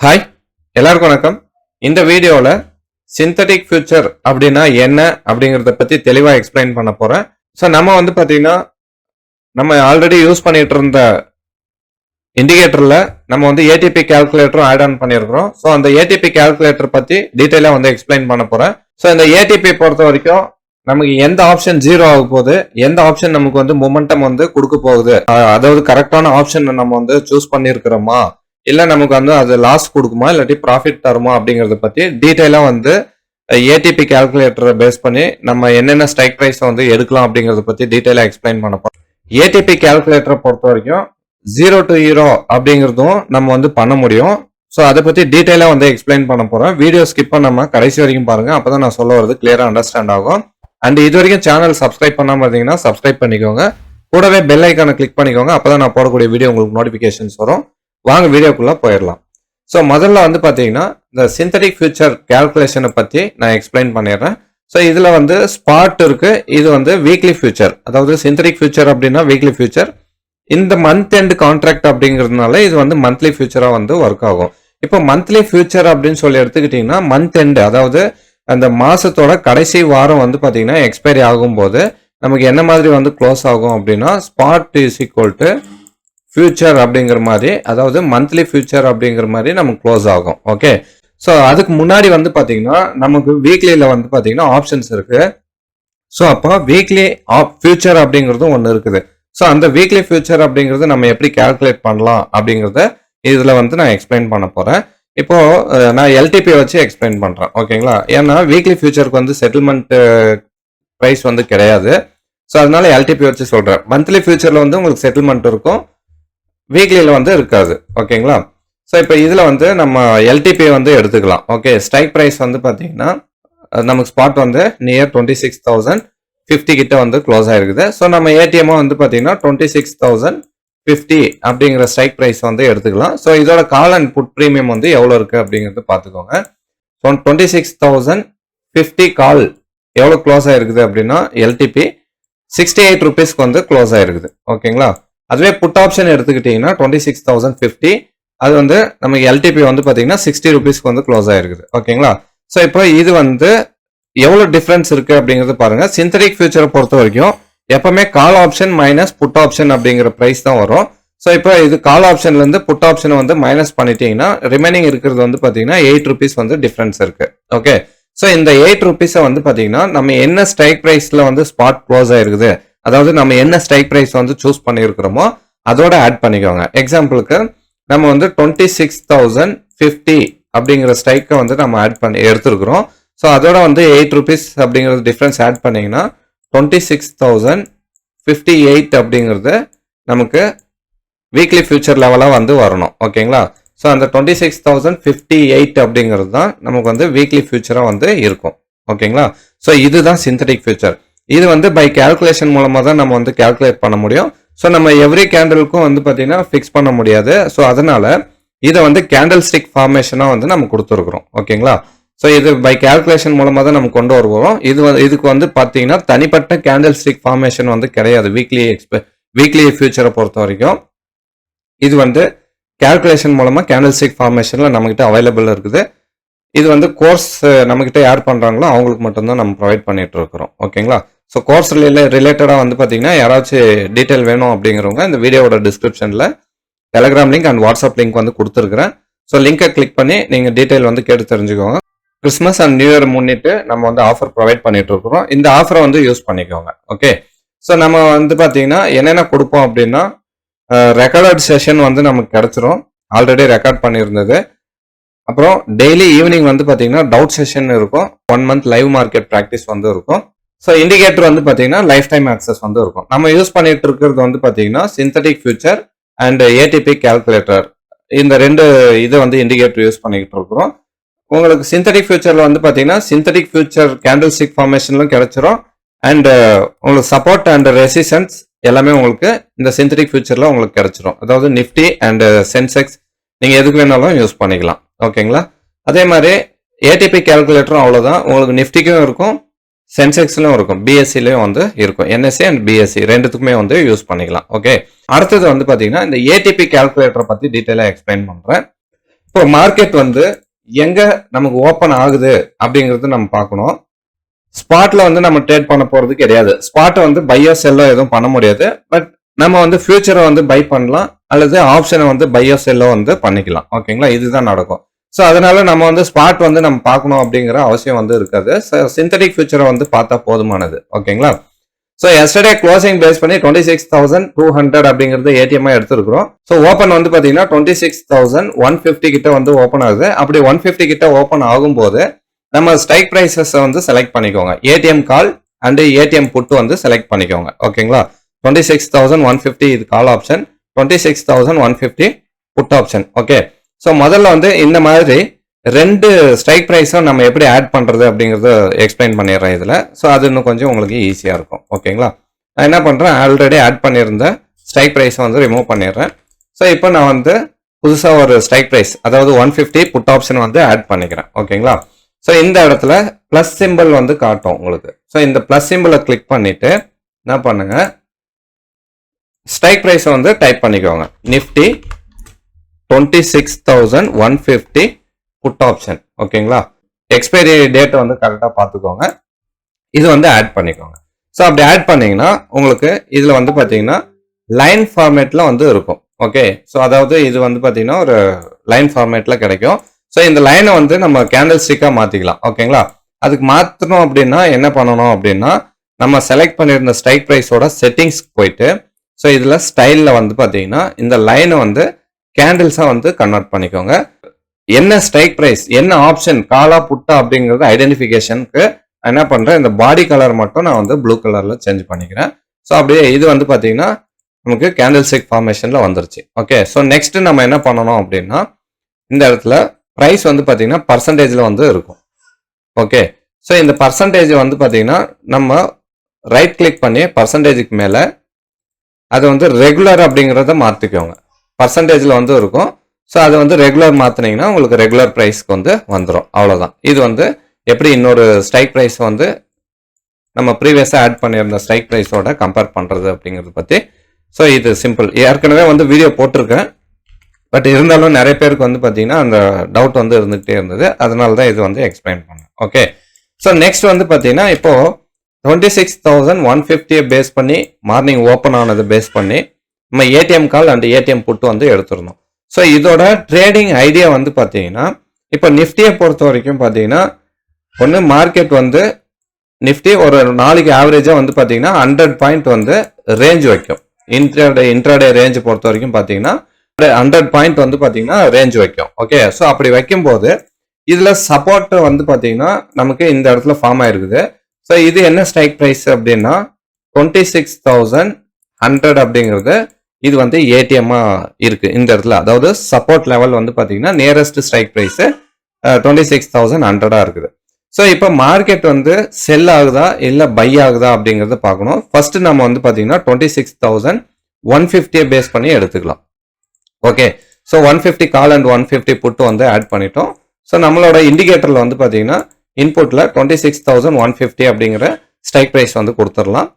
Hi எல்லாருக்கும் வணக்கம். இந்த வீடியோவில் சிந்தட்டிக் ஃபியூச்சர் அப்படின்னா என்ன அப்படிங்கிறத பற்றி தெளிவாக எக்ஸ்பிளைன் பண்ண போகிறேன் ஸோ நம்ம வந்து பார்த்தீங்கன்னா நம்ம ஆல்ரெடி யூஸ் பண்ணிட்டு இருந்த இண்டிகேட்டரில் நம்ம வந்து ஏடிபி கால்குலேட்டரும் ஆட் ஆன் பண்ணியிருக்கிறோம் ஸோ அந்த ஏடிபி கால்குலேட்டர் பற்றி டீட்டெயிலாக வந்து எக்ஸ்பிளைன் பண்ண போகிறேன் ஸோ இந்த ஏடிபி பொறுத்த வரைக்கும் நமக்கு எந்த ஆப்ஷன் ஜீரோ ஆக போகுது எந்த ஆப்ஷன் நமக்கு வந்து மொமெண்டம் வந்து கொடுக்க போகுது அதாவது கரெக்டான ஆப்ஷன் நம்ம வந்து சூஸ் பண்ணியிருக்கிறோமா இல்லை நமக்கு வந்து அது லாஸ் கொடுக்குமா இல்லாட்டி ப்ராஃபிட் தருமா அப்படிங்கிறத பற்றி டீட்டெயிலாக வந்து ஏடிபி கால்குலேட்டரை பேஸ் பண்ணி நம்ம என்னென்ன ஸ்ட்ரைக் ப்ரைஸை வந்து எடுக்கலாம் அப்படிங்கிறத பற்றி டீட்டெயிலாக எக்ஸ்பிளைன் பண்ண போகிறோம் ஏடிபி கால்குலேட்டரை பொறுத்த வரைக்கும் ஜீரோ டு ஹீரோ அப்படிங்கிறதும் நம்ம வந்து பண்ண முடியும். ஸோ அதை பற்றி டீட்டெயிலாக வந்து எக்ஸ்பிளைன் பண்ண போகிறோம் வீடியோ ஸ்கிப் நம்ம கடைசி வரைக்கும் பாருங்கள் அப்போ தான் நான் சொல்ல வரது கிளியராக அண்டர்ஸ்டாண்ட் ஆகும். அண்ட் இது வரைக்கும் சேனல் சப்ஸ்கிரைப் பண்ணாம இருந்தீங்கன்னா சப்ஸ்கிரைப் பண்ணிக்கோங்க. கூடவே பெல் ஐக்கானை கிளிக் பண்ணிக்கோங்க. அப்பதான் நான் போடக்கூடிய வீடியோ உங்களுக்கு நோட்டிஃபிகேஷன்ஸ் வரும். வாங்க வீடியோக்குள்ளே போயிடலாம் ஸோ முதல்ல வந்து பார்த்தீங்கன்னா இந்த சிந்தட்டிக் ஃபியூச்சர் கேல்குலேஷனை பற்றி நான் எக்ஸ்பிளைன் பண்ணிடுறேன். ஸோ இதில் வந்து ஸ்பாட் இருக்குது இது வந்து வீக்லி ஃபியூச்சர் அதாவது சிந்தட்டிக் ஃபியூச்சர் அப்படின்னா வீக்லி ஃபியூச்சர் இந்த மந்த் எண்ட் கான்ட்ராக்ட் அப்படிங்கிறதுனால இது வந்து மந்த்லி ஃபியூச்சராக வந்து ஒர்க் ஆகும். இப்போ மந்த்லி ஃபியூச்சர் அப்படின்னு சொல்லி எடுத்துக்கிட்டிங்கன்னா மந்த் எண்டு அதாவது அந்த மாதத்தோட கடைசி வாரம் வந்து பார்த்தீங்கன்னா எக்ஸ்பைரி ஆகும்போது நமக்கு என்ன மாதிரி வந்து க்ளோஸ் ஆகும் அப்படின்னா spot is equal to future அப்படிங்கிற மாதிரி அதாவது மந்த்லி ஃபியூச்சர் அப்படிங்கிற மாதிரி நமக்கு க்ளோஸ் ஆகும். ஓகே ஸோ அதுக்கு முன்னாடி வந்து பார்த்தீங்கன்னா நமக்கு வீக்லியில் வந்து பார்த்தீங்கன்னா ஆப்ஷன்ஸ் இருக்குது ஸோ அப்போ வீக்லி ஆப் ஃபியூச்சர் அப்படிங்கிறதும் ஒன்று இருக்குது. ஸோ அந்த வீக்லி ஃபியூச்சர் அப்படிங்கிறது நம்ம எப்படி கால்குலேட் பண்ணலாம் அப்படிங்கிறத இதில் வந்து நான் எக்ஸ்பிளைன் பண்ண போகிறேன் இப்போது நான் எல்டிபி வச்சு எக்ஸ்பிளைன் பண்ணுறேன் ஓகேங்களா ஏன்னா வீக்லி ஃபியூச்சருக்கு வந்து செட்டில்மெண்ட் ப்ரைஸ் வந்து கிடையாது. ஸோ அதனால எல்டிபி வச்சு சொல்கிறேன் மந்த்லி ஃபியூச்சரில் வந்து உங்களுக்கு செட்டில்மெண்ட் இருக்கும். வீக்லியில் வந்து இருக்காது. ஓகேங்களா? ஸோ இப்போ இதில் வந்து நம்ம எல்டிபி வந்து எடுத்துக்கலாம். ஓகே ஸ்ட்ரைக் ப்ரைஸ் வந்து பார்த்தீங்கன்னா நமக்கு ஸ்பாட் வந்து near twenty six thousand fifty கிட்ட வந்து க்ளோஸ் ஆகிருக்குது ஸோ நம்ம ஏடிஎம்மும் வந்து பார்த்தீங்கன்னா டுவெண்ட்டி சிக்ஸ் தௌசண்ட் ஃபிஃப்டி அப்படிங்கிற ஸ்ட்ரைக் ப்ரைஸ் வந்து எடுத்துக்கலாம். ஸோ இதோட கால் அண்ட் புட் ப்ரீமியம் வந்து எவ்வளோ இருக்குது அப்படிங்கிறது பார்த்துக்கோங்க so twenty six thousand fifty call எவ்வளோ க்ளோஸ் ஆகிருக்குது அப்படின்னா எல்டிபி சிக்ஸ்டி எயிட் ருபீஸ்க்கு வந்து க்ளோஸ் ஆகிருக்குது ஓகேங்களா? அதுவே புட் ஆப்ஷன் எடுத்துக்கிட்டிங்கன்னா டுவெண்ட்டி சிக்ஸ் தௌசண்ட் ஃபிஃப்டி அது வந்து நமக்கு எல்டிபி வந்து பார்த்தீங்கன்னா சிக்ஸ்டி ருபீஸ்க்கு வந்து க்ளோஸ் ஆயிருக்குது. ஓகேங்களா? ஸோ இப்போ இது வந்து எவ்வளோ டிஃப்ரென்ஸ் இருக்குது அப்படிங்கிறது பாருங்க. சிந்தடிக் ஃபியூச்சரை பொறுத்த வரைக்கும் எப்பவுமே call option minus put option அப்படிங்கிற ப்ரைஸ் தான் வரும். ஸோ இப்போ இது கால் ஆப்ஷன்லேருந்து புட் ஆப்ஷனை வந்து மைனஸ் பண்ணிட்டீங்கன்னா ரிமைனிங் இருக்கிறது வந்து பார்த்தீங்கன்னா எயிட் ருபீஸ் வந்து டிஃப்ரென்ஸ் இருக்குது ஓகே ஸோ இந்த எயிட் ருபீஸை வந்து பார்த்தீங்கன்னா நம்ம என்ன ஸ்ட்ரைக் ப்ரைஸில் வந்து ஸ்பாட் க்ளோஸ் ஆயிருக்குது? அதாவது நம்ம என்ன ஸ்ட்ரைக் ப்ரைஸ் வந்து சூஸ் பண்ணியிருக்கிறோமோ அதோட ஆட் பண்ணிக்கோங்க. எக்ஸாம்பிளுக்கு நம்ம வந்து டுவெண்ட்டி சிக்ஸ் தௌசண்ட் ஃபிஃப்டி அப்படிங்கிற ஸ்ட்ரைக்கை வந்து நம்ம ஆட் பண்ணி எடுத்துருக்குறோம். ஸோ அதோட வந்து எயிட் ருபீஸ் அப்படிங்கிறது டிஃப்ரென்ஸ் ஆட் பண்ணீங்கன்னா twenty six thousand fifty eight அப்படிங்கிறது நமக்கு வீக்லி ஃபியூச்சர் லெவலாக வந்து வரணும். ஓகேங்களா ஸோ அந்த twenty six thousand fifty eight அப்படிங்கிறது தான் நமக்கு வந்து வீக்லி ஃபியூச்சராக வந்து இருக்கும். ஓகேங்களா ஸோ இதுதான் சிந்தட்டிக் ஃபியூச்சர் இது வந்து பை கேல்குலேஷன் மூலமாக தான் நம்ம வந்து கால்குலேட் பண்ண முடியும். ஸோ நம்ம எவ்ரி கேண்டலுக்கும் வந்து பார்த்தீங்கன்னா ஃபிக்ஸ் பண்ண முடியாது. ஸோ அதனால இதை வந்து கேண்டில் ஸ்டிக் ஃபார்மேஷனாக வந்து நம்ம கொடுத்துருக்குறோம். ஓகேங்களா ஸோ இது பை கேல்குலேஷன் மூலமாக தான் நம்ம கொண்டு வருவோம். இது வந்து இதுக்கு வந்து பார்த்தீங்கன்னா தனிப்பட்ட கேண்டில் ஸ்டிக் ஃபார்மேஷன் வந்து கிடையாது. வீக்லி எக்ஸ்பெ வீக்லி ஃபியூச்சரை பொறுத்த வரைக்கும். இது வந்து கேல்குலேஷன் மூலமாக கேண்டில் ஸ்டிக் ஃபார்மேஷனில் நம்மகிட்ட அவைலபிள் இருக்குது. இது வந்து கோர்ஸ் நம்மகிட்ட யார் பண்ணுறாங்களோ அவங்களுக்கு மட்டும்தான் நம்ம ப்ரொவைட் பண்ணிகிட்டு இருக்கிறோம். ஓகேங்களா ஸோ கோர்ஸ் ரிலேட்டடாக வந்து பார்த்தீங்கன்னா யாராச்சும் டீட்டெயில் வேணும் அப்படிங்கிறவங்க இந்த வீடியோவோட டிஸ்கிரிப்ஷனில் Telegram link and WhatsApp link வந்து கொடுத்துருக்குறேன். ஸோ லிங்கை கிளிக் பண்ணி நீங்கள் டீட்டெயில் வந்து கேட்டு தெரிஞ்சுக்கோங்க. கிறிஸ்மஸ் அண்ட் நியூ இயர் முன்னிட்டு நம்ம வந்து ஆஃபர் ப்ரொவைட் பண்ணிட்டு இருக்கிறோம். இந்த ஆஃபரை வந்து யூஸ் பண்ணிக்கோங்க. ஓகே ஸோ நம்ம வந்து பார்த்தீங்கன்னா என்னென்ன கொடுப்போம் அப்படின்னா ரெக்கார்டட் செஷன் வந்து நமக்கு கிடச்சிரும். ஆல்ரெடி ரெக்கார்ட் பண்ணியிருந்தது. அப்புறம் டெய்லி ஈவினிங் வந்து பார்த்தீங்கன்னா டவுட் செஷன் இருக்கும். One month live market practice வந்து இருக்கும். ஸோ இண்டிகேட்டர் வந்து பார்த்தீங்கன்னா லைஃப் டைம் ஆக்சஸ் வந்து இருக்கும். நம்ம யூஸ் பண்ணிட்டு இருக்கிறது வந்து பார்த்தீங்கன்னா synthetic future and ATP calculator இந்த ரெண்டு இதை வந்து இண்டிகேட்டர் யூஸ் பண்ணிக்கிட்டு இருக்கிறோம். உங்களுக்கு சிந்தட்டிக் ஃபியூச்சரில் வந்து பார்த்தீங்கன்னா சிந்தட்டிக் ஃபியூச்சர் கேண்டில் ஸ்டிக் ஃபார்மேஷன்லும் கிடைச்சிரும். அண்ட் uh, உங்களுக்கு சப்போர்ட் அண்ட் ரெசிஸ்டன்ஸ் எல்லாமே உங்களுக்கு இந்த சிந்தட்டிக் ஃபியூச்சரில் உங்களுக்கு கிடைச்சிரும். அதாவது நிஃப்டி அண்ட் சென்செக்ஸ் நீங்கள் எதுக்கு வேணாலும் யூஸ் பண்ணிக்கலாம். ஓகேங்களா அதே மாதிரி ஏடிபி கால்குலேட்டரும் அவ்வளோதான் உங்களுக்கு நிஃப்டிக்கும் இருக்கும். சென்செக்ஸ்லையும் இருக்கும். பிஎஸ்சிலையும் வந்து இருக்கும். என்எஸ்சி அண்ட் பிஎஸ்சி ரெண்டுத்துக்குமே வந்து யூஸ் பண்ணிக்கலாம். ஓகே அடுத்தது வந்து பார்த்தீங்கன்னா இந்த ஏடிபி கால்குலேட்டரை பற்றி டீட்டெயிலாக எக்ஸ்பிளைன் பண்ணுறேன் இப்போ மார்க்கெட் வந்து எங்கே நமக்கு ஓப்பன் ஆகுது அப்படிங்கிறது நம்ம பார்க்கணும். ஸ்பாட்டில் வந்து நம்ம ட்ரேட் பண்ண போகிறது கிடையாது. ஸ்பாட்டை வந்து பையோ செல்லோ எதுவும் பண்ண முடியாது. பட் நம்ம வந்து ஃபியூச்சரை வந்து பை பண்ணலாம். அல்லது ஆப்ஷனை வந்து பையோ செல்லோ வந்து பண்ணிக்கலாம். ஓகேங்களா இதுதான் நடக்கும். ஸோ அதனால நம்ம வந்து ஸ்பாட் வந்து நம்ம பார்க்கணும் அப்படிங்கிற அவசியம் வந்து இருக்காது. சிந்தட்டிக் ஃபியூச்சரை வந்து பார்த்தா போதுமானது. ஓகேங்களா? ஸோ எஸ்டர்டே க்ளோசிங் பேஸ் பண்ணி twenty six thousand two hundred அப்படிங்கிறது ஏடிஎம் எடுத்துருக்கிறோம். ஸோ ஓப்பன் வந்து பார்த்தீங்கன்னா twenty six thousand one fifty கிட்ட வந்து ஓப்பன் ஆகுது. அப்படி ஒன் ஃபிஃப்டி கிட்ட ஓப்பன் ஆகும்போது நம்ம ஸ்ட்ரைக் ப்ரைஸஸ் வந்து செலக்ட் பண்ணிக்கோங்க. ATM call and ATM put வந்து செலக்ட் பண்ணிக்கோங்க. ஓகேங்களா? Twenty six thousand one fifty இது call option twenty six thousand one fifty put option okay so முதல்ல வந்து இந்த மாதிரி ரெண்டு ஸ்ட்ரைக் ப்ரைஸும் நம்ம எப்படி ஆட் பண்ணுறது அப்படிங்கிறத எக்ஸ்பிளைன் பண்ணிடுறேன் இதில். ஸோ அது இன்னும் கொஞ்சம் உங்களுக்கு ஈஸியாக இருக்கும். ஓகேங்களா நான் என்ன பண்ணுறேன் ஆல்ரெடி ஆட் பண்ணியிருந்த ஸ்ட்ரைக் ப்ரைஸை வந்து ரிமூவ் பண்ணிடுறேன். ஸோ இப்போ நான் வந்து புதுசாக ஒரு ஸ்ட்ரைக் ப்ரைஸ் அதாவது ஒன் ஃபிஃப்டி புட் ஆப்ஷன் வந்து ஆட் பண்ணிக்கிறேன். ஓகேங்களா ஸோ இந்த இடத்துல ப்ளஸ் சிம்பிள் வந்து காட்டும் உங்களுக்கு. ஸோ இந்த ப்ளஸ் சிம்பிளை கிளிக் பண்ணிவிட்டு என்ன பண்ணுங்கள் ஸ்ட்ரைக் ப்ரைஸை வந்து டைப் பண்ணிக்கோங்க. Nifty twenty six thousand one fifty put option ஓகேங்களா எக்ஸ்பைரி டேட்டை வந்து கரெக்டாக பார்த்துக்கோங்க. இது வந்து ஆட் பண்ணிக்கோங்க. ஸோ அப்படி ஆட் பண்ணீங்கன்னா உங்களுக்கு இதில் வந்து பார்த்தீங்கன்னா லைன் ஃபார்மேட்டில் வந்து இருக்கும். ஓகே ஸோ அதாவது இது வந்து பார்த்தீங்கன்னா ஒரு லைன் ஃபார்மேட்டில் கிடைக்கும். ஸோ இந்த லைனை வந்து நம்ம கேண்டில் ஸ்டிக்காக மாற்றிக்கலாம் ஓகேங்களா அதுக்கு மாற்றணும் அப்படின்னா என்ன பண்ணணும் அப்படின்னா நம்ம செலக்ட் பண்ணியிருந்த ஸ்ட்ரைக் ப்ரைஸோட செட்டிங்ஸ்க்கு போயிட்டு ஸோ இதில் ஸ்டைலில் வந்து பார்த்தீங்கன்னா இந்த லைனை வந்து கேண்டில்ஸாக வந்து கன்வெர்ட் பண்ணிக்கோங்க. என்ன ஸ்ட்ரைக் ப்ரைஸ் என்ன ஆப்ஷன் காலா புட்டா அப்படிங்கிறது ஐடென்டிஃபிகேஷனுக்கு என்ன பண்ணுறேன் இந்த பாடி கலர் மட்டும் நான் வந்து ப்ளூ கலரில் சேஞ்ச் பண்ணிக்கிறேன். ஸோ அப்படியே இது வந்து பார்த்தீங்கன்னா நமக்கு கேண்டில் ஸ்டிக் ஃபார்மேஷனில் வந்துருச்சு. ஓகே ஸோ நெக்ஸ்ட் நம்ம என்ன பண்ணணும் அப்படின்னா இந்த இடத்துல ப்ரைஸ் வந்து பார்த்தீங்கன்னா பர்சன்டேஜில் வந்து இருக்கும். ஓகே ஸோ இந்த பர்சன்டேஜ் வந்து பார்த்தீங்கன்னா நம்ம ரைட் கிளிக் பண்ணி பர்சன்டேஜுக்கு மேலே அது வந்து ரெகுலர் அப்படிங்கிறத மாற்றிக்கோங்க பர்சன்டேஜில் வந்து இருக்கும். ஸோ அதை வந்து ரெகுலர் மாற்றினீங்கன்னா உங்களுக்கு ரெகுலர் ப்ரைஸ்க்கு வந்து வந்துடும் அவ்வளோதான் இது வந்து எப்படி இன்னொரு ஸ்ட்ரைக் ப்ரைஸ் வந்து நம்ம ப்ரீவியஸாக ஆட் பண்ணியிருந்த ஸ்ட்ரைக் ப்ரைஸோட கம்பேர் பண்ணுறது அப்படிங்கிறத பற்றி ஸோ இது சிம்பிள் ஏற்கனவே வந்து வீடியோ போட்டிருக்கேன். பட் இருந்தாலும் நிறைய பேருக்கு வந்து பார்த்தீங்கன்னா அந்த டவுட் வந்து இருந்துகிட்டே இருந்தது. அதனால தான் இது வந்து எக்ஸ்பிளைன் பண்ணேன். ஓகே ஸோ நெக்ஸ்ட் வந்து பார்த்தீங்கன்னா இப்போது டுவெண்ட்டி சிக்ஸ் தௌசண்ட் ஒன் ஃபிஃப்டியை பேஸ் பண்ணி மார்னிங் ஓப்பன் ஆனதை பேஸ் பண்ணி நம்ம ATM call and ATM put வந்து எடுத்துருந்தோம் ஸோ இதோட ட்ரேடிங் ஐடியா வந்து பார்த்தீங்கன்னா இப்போ நிஃப்டியை பொறுத்த வரைக்கும் பார்த்தீங்கன்னா ஒன்று மார்க்கெட் வந்து நிஃப்டி ஒரு நாளைக்கு ஆவரேஜாக வந்து பார்த்தீங்கன்னா ஹண்ட்ரட் பாயிண்ட் வந்து ரேஞ்ச் வைக்கும். இன்ட்ராடே இன்ட்ராடே ரேஞ்ச் பொறுத்த வரைக்கும் பார்த்தீங்கன்னா ஹண்ட்ரட் பாயிண்ட் வந்து பார்த்தீங்கன்னா ரேஞ்ச் வைக்கும். ஓகே ஸோ அப்படி வைக்கும்போது இதில் சப்போர்ட் வந்து பார்த்தீங்கன்னா நமக்கு இந்த இடத்துல ஃபார்ம் ஆயிருக்குது. ஸோ இது என்ன ஸ்ட்ரைக் ப்ரைஸ் அப்படின்னா டுவெண்ட்டி சிக்ஸ் தௌசண்ட் ஹண்ட்ரட் அப்படிங்கிறது இது வந்து ஏடிஎம்மா இருக்கு இந்த இடத்துல. அதாவது சப்போர்ட் லெவல் வந்து பார்த்தீங்கன்னா nearest strike price twenty six thousand ஹண்ட்ரடா இருக்குது. ஸோ இப்போ மார்க்கெட் வந்து செல் ஆகுதா இல்லை பை ஆகுதா அப்படிங்கிறத பார்க்கணும். ஃபர்ஸ்ட் நம்ம வந்து பார்த்தீங்கன்னா டுவெண்ட்டி சிக்ஸ் தௌசண்ட் ஒன் ஃபிஃப்டியை பேஸ் பண்ணி எடுத்துக்கலாம். Okay so one fifty call and one fifty put வந்து ஆட் பண்ணிட்டோம். ஸோ நம்மளோட இண்டிகேட்டரில் வந்து பார்த்தீங்கன்னா இன்புட்டில் twenty six thousand one fifty அப்படிங்கிற ஸ்ட்ரைக் ப்ரைஸ் வந்து கொடுத்துடலாம்.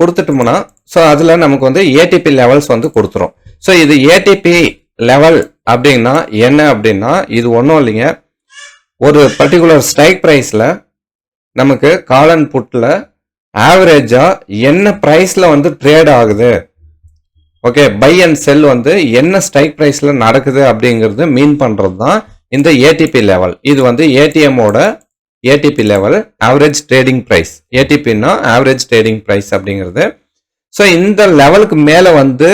கொடுத்துட்டோம்னா ஸோ அதில் நமக்கு வந்து ஏடிபி லெவல்ஸ் வந்து கொடுத்துரும். ஸோ இது ஏடிபி லெவல் அப்படின்னா என்ன அப்படின்னா இது ஒன்றும் இல்லைங்க. ஒரு பர்டிகுலர் ஸ்ட்ரைக் ப்ரைஸில் நமக்கு கால் அண்ட் புட்டில் ஆவரேஜாக என்ன ப்ரைஸில் வந்து ட்ரேட் ஆகுது? ஓகே பை அண்ட் செல் வந்து என்ன ஸ்ட்ரைக் ப்ரைஸில் நடக்குது அப்படிங்கிறது மீன் பண்ணுறது தான் இந்த ஏடிபி லெவல் இது வந்து ஏடிஎம்மோட ATP level average trading price ஏடிபின்னா average trading price அப்படிங்கிறது. ஸோ இந்த லெவலுக்கு மேலே வந்து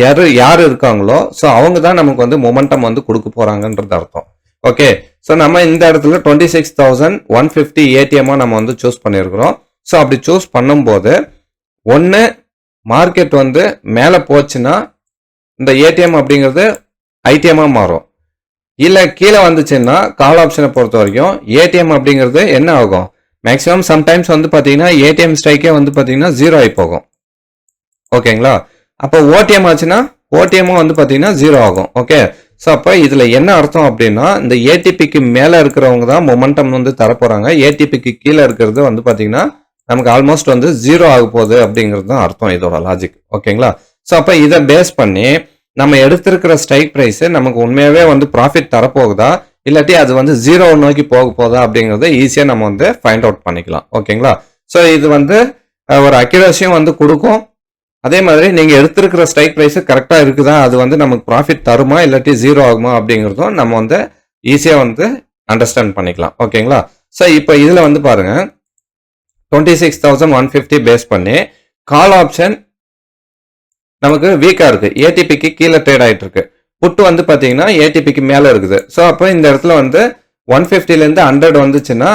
யார் யார் இருக்காங்களோ ஸோ அவங்க தான் நமக்கு வந்து மொமெண்டம் வந்து கொடுக்க போகிறாங்கன்றது அர்த்தம். ஓகே ஸோ நம்ம இந்த இடத்துல twenty six thousand one fifty ஏடிஎம்மாக நம்ம வந்து சூஸ் பண்ணியிருக்கிறோம். ஸோ அப்படி சூஸ் பண்ணும்போது ஒன்று மார்க்கெட் வந்து மேலே போச்சுன்னா இந்த ஏடிஎம் அப்படிங்கிறது ஐடிஎம்மாக மாறும். இல்லை கீழே வந்துச்சுன்னா கால் ஆப்ஷனை பொறுத்த வரைக்கும் ஏடிஎம் அப்படிங்கிறது என்ன ஆகும்? மேக்ஸிமம் சம்டைம்ஸ் வந்து பார்த்தீங்கன்னா ஏடிஎம் ஸ்ட்ரைக்கே வந்து பார்த்தீங்கன்னா ஜீரோ ஆகி போகும். ஓகேங்களா? அப்போ ஓடிஎம் ஆச்சுன்னா ஓடிஎம்மும் வந்து பார்த்தீங்கன்னா ஜீரோ ஆகும். ஓகே? ஸோ அப்போ இதில் என்ன அர்த்தம் அப்படின்னா இந்த ஏடிபிக்கு மேலே இருக்கிறவங்க தான் மொமெண்டம் வந்து தரப்போகிறாங்க ஏடிபிக்கு கீழே இருக்கிறது வந்து பார்த்தீங்கன்னா நமக்கு ஆல்மோஸ்ட் வந்து ஜீரோ ஆக போகுது அப்படிங்கிறது தான் அர்த்தம் இதோட லாஜிக் ஓகேங்களா? ஸோ அப்போ இதை பேஸ் பண்ணி நம்ம எடுத்திருக்கிற ஸ்ட்ரைக் ப்ரைஸு நமக்கு உண்மையாகவே வந்து ப்ராஃபிட் தரப்போகுதா? இல்லாட்டி அது வந்து ஜீரோ நோக்கி போக போதா அப்படிங்கிறத ஈஸியாக நம்ம வந்து ஃபைண்ட் அவுட் பண்ணிக்கலாம். ஓகேங்களா? ஸோ இது வந்து ஒரு அக்யூரஸியும் வந்து கொடுக்கும். அதே மாதிரி நீங்கள் எடுத்திருக்கிற ஸ்ட்ரைக் ப்ரைஸு கரெக்டாக இருக்குதா? அது வந்து நமக்கு ப்ராஃபிட் தருமா? இல்லாட்டி ஜீரோ ஆகுமா? அப்படிங்கிறதும் நம்ம வந்து ஈஸியாக வந்து அண்டர்ஸ்டாண்ட் பண்ணிக்கலாம். ஓகேங்களா? ஸோ இப்போ இதில் வந்து பாருங்க. Twenty six thousand one fifty base பண்ணி கால் ஆப்ஷன் நமக்கு வீக்காக இருக்குது ஏடிபிக்கு கீழே ட்ரேட் ஆகிட்டு இருக்கு. புட்டு வந்து பார்த்தீங்கன்னா ஏடிபிக்கு மேலே இருக்குது. ஸோ அப்போ இந்த இடத்துல வந்து ஒன் ஃபிஃப்டிலேருந்து ஹண்ட்ரட் வந்துச்சுன்னா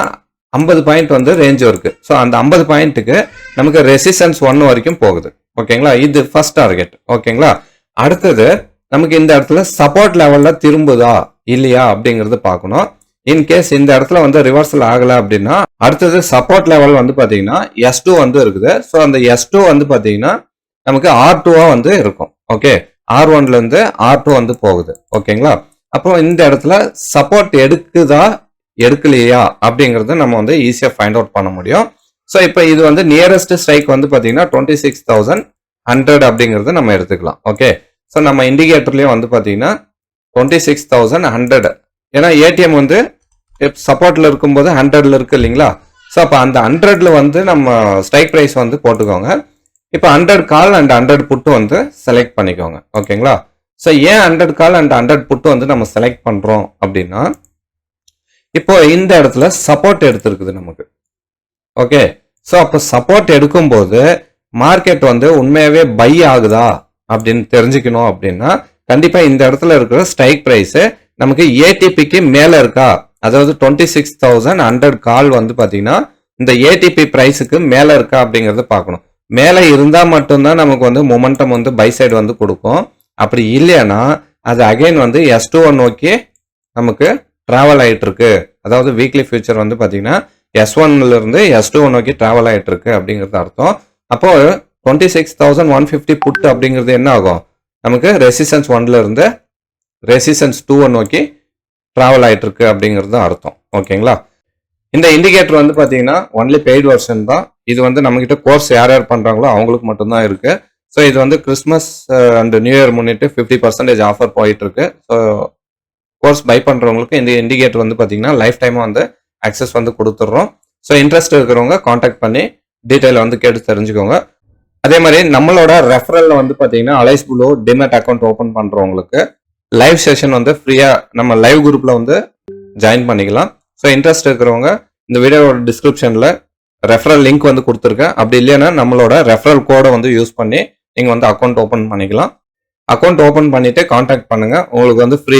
ஐம்பது பாயிண்ட் வந்து ரேஞ்சும் இருக்குது ஸோ அந்த ஐம்பது பாயிண்ட்டுக்கு நமக்கு ரெசிஸ்டன்ஸ் ஒன் வரைக்கும் போகுது. ஓகேங்களா இது ஃபர்ஸ்ட் டார்கெட் ஓகேங்களா அடுத்தது நமக்கு இந்த இடத்துல சப்போர்ட் லெவலில் திரும்புதா? இல்லையா? அப்படிங்கிறது பார்க்கணும். இன்கேஸ் இந்த இடத்துல வந்து ரிவர்சல் ஆகலை அப்படின்னா அடுத்தது சப்போர்ட் லெவல் வந்து பார்த்தீங்கன்னா எஸ் டூ வந்து இருக்குது. ஸோ அந்த எஸ் டூ வந்து பார்த்தீங்கன்னா நமக்கு ஆர் டூவா வந்து இருக்கும். ஓகே ஆர் ஒன்ல இருந்து ஆர் டூ வந்து போகுது. ஓகேங்களா அப்போ இந்த இடத்துல சப்போர்ட் எடுக்குதா எடுக்கலையா அப்படிங்கறத நம்ம வந்து ஈஸியா ஃபைண்ட் அவுட் பண்ண முடியும். ஸோ இப்போ இது வந்து நியரஸ்ட் ஸ்ட்ரைக் வந்து பாத்தீங்கன்னா டுவெண்ட்டி சிக்ஸ் தௌசண்ட் ஹண்ட்ரட் அப்படிங்கறத நம்ம எடுத்துக்கலாம். ஓகே ஸோ நம்ம இண்டிகேட்டர்லயும் வந்து பாத்தீங்கன்னா டுவெண்ட்டி சிக்ஸ் தௌசண்ட் ஹண்ட்ரட் ஏன்னா ஏடிஎம் வந்து சப்போர்ட்ல இருக்கும்போது ஹண்ட்ரட்ல இருக்கு இல்லைங்களா? ஸோ அப்போ அந்த ஹண்ட்ரட்ல வந்து நம்ம ஸ்ட்ரைக் ப்ரைஸ் வந்து போட்டுக்கோங்க. இப்போ hundred call and hundred put வந்து செலக்ட் பண்ணிக்கோங்க. ஓகேங்களா? ஸோ ஏன் hundred call and hundred put வந்து நம்ம செலக்ட் பண்ணுறோம் அப்படின்னா இப்போ இந்த இடத்துல சப்போர்ட் எடுத்திருக்குது நமக்கு. ஓகே ஸோ அப்போ சப்போர்ட் எடுக்கும்போது மார்க்கெட் வந்து உண்மையாகவே பை ஆகுதா அப்படின்னு தெரிஞ்சுக்கணும் அப்படின்னா கண்டிப்பாக இந்த இடத்துல இருக்கிற ஸ்ட்ரைக் ப்ரைஸு நமக்கு ஏடிபிக்கு மேலே இருக்கா? அதாவது twenty six thousand hundred call வந்து பார்த்தீங்கன்னா இந்த ஏடிபி ப்ரைஸுக்கு மேலே இருக்கா அப்படிங்கிறத பார்க்கணும். மேலே இருந்தால் மட்டும்தான் நமக்கு வந்து மொமெண்டம் வந்து பை சைடு வந்து கொடுக்கும். அப்படி இல்லைன்னா அது அகைன் வந்து எஸ் டூ நோக்கி நமக்கு ட்ராவல் ஆகிட்டுருக்கு அதாவது வீக்லி ஃபியூச்சர் வந்து பார்த்தீங்கன்னா எஸ் ஒன்லேருந்து எஸ் டூ நோக்கி ட்ராவல் ஆகிட்டுருக்கு அப்படிங்கிறது அர்த்தம். அப்போ twenty six thousand one fifty put அப்படிங்கிறது என்ன ஆகும்? நமக்கு ரெசிஸ்டன்ஸ் ஒன்லேருந்து ரெசிஸ்டன்ஸ் டூவை நோக்கி ட்ராவல் ஆகிட்டுருக்கு அப்படிங்கிறது தான் அர்த்தம். ஓகேங்களா இந்த இண்டிகேட்டர் வந்து பார்த்தீங்கன்னா ஒன்லி பெய்டு வெர்ஷன் தான். இது வந்து நம்மகிட்ட கோர்ஸ் யார் யார் பண்ணுறாங்களோ அவங்களுக்கு மட்டும்தான் இருக்குது ஸோ இது வந்து கிறிஸ்மஸ் அண்ட் நியூ இயர் முன்னிட்டு ஃபிஃப்டி பர்சன்டேஜ் ஆஃபர் போயிட்டுருக்கு. ஸோ கோர்ஸ் பை பண்ணுறவங்களுக்கு இந்த இண்டிகேட்டர் வந்து பார்த்தீங்கன்னா லைஃப் டைம் வந்து அக்சஸ் வந்து கொடுத்துட்றோம். ஸோ இன்ட்ரெஸ்ட் இருக்கிறவங்க காண்டாக்ட் பண்ணி டீட்டெயில் வந்து கேட்டு தெரிஞ்சுக்கோங்க. அதே மாதிரி நம்மளோட ரெஃபரல்ல வந்து பார்த்தீங்கன்னா Alice Blue demat account open பண்ணுறவங்களுக்கு லைவ் செஷன் வந்து ஃப்ரீயாக நம்ம லைவ் குரூப்பில் வந்து ஜாயின் பண்ணிக்கலாம். ஸோ இன்ட்ரெஸ்ட் இருக்கிறவங்க இந்த வீடியோவோட டிஸ்கிரிப்ஷனில் ரெஃபரல் லிங்க் வந்து கொடுத்துருக்கேன். அப்படி இல்லைன்னா நம்மளோட ரெஃபரல் கோடை வந்து யூஸ் பண்ணி நீங்கள் வந்து அக்கௌண்ட் ஓப்பன் பண்ணிக்கலாம். அக்கௌண்ட் ஓப்பன் பண்ணிவிட்டு காண்டாக்ட் பண்ணுங்கள் உங்களுக்கு வந்து ஃப்ரீ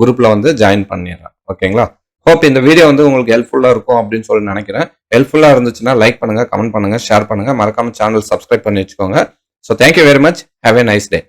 குரூப்பில் வந்து ஜாயின் பண்ணிடுறேன். ஓகேங்களா? ஹோப் இந்த வீடியோ வந்து உங்களுக்கு ஹெல்ப்ஃபுல்லாக இருக்கும் அப்படின்னு சொல்லி நினைக்கிறேன். ஹெல்ப்ஃபுல்லாக இருந்துச்சுன்னா லைக் பண்ணுங்கள் கமெண்ட் பண்ணுங்கள் ஷேர் பண்ணுங்கள் மறக்காமல் சேனல் சப்ஸ்கிரைப் பண்ணி வச்சுக்கோங்க. So thank you very much have a nice day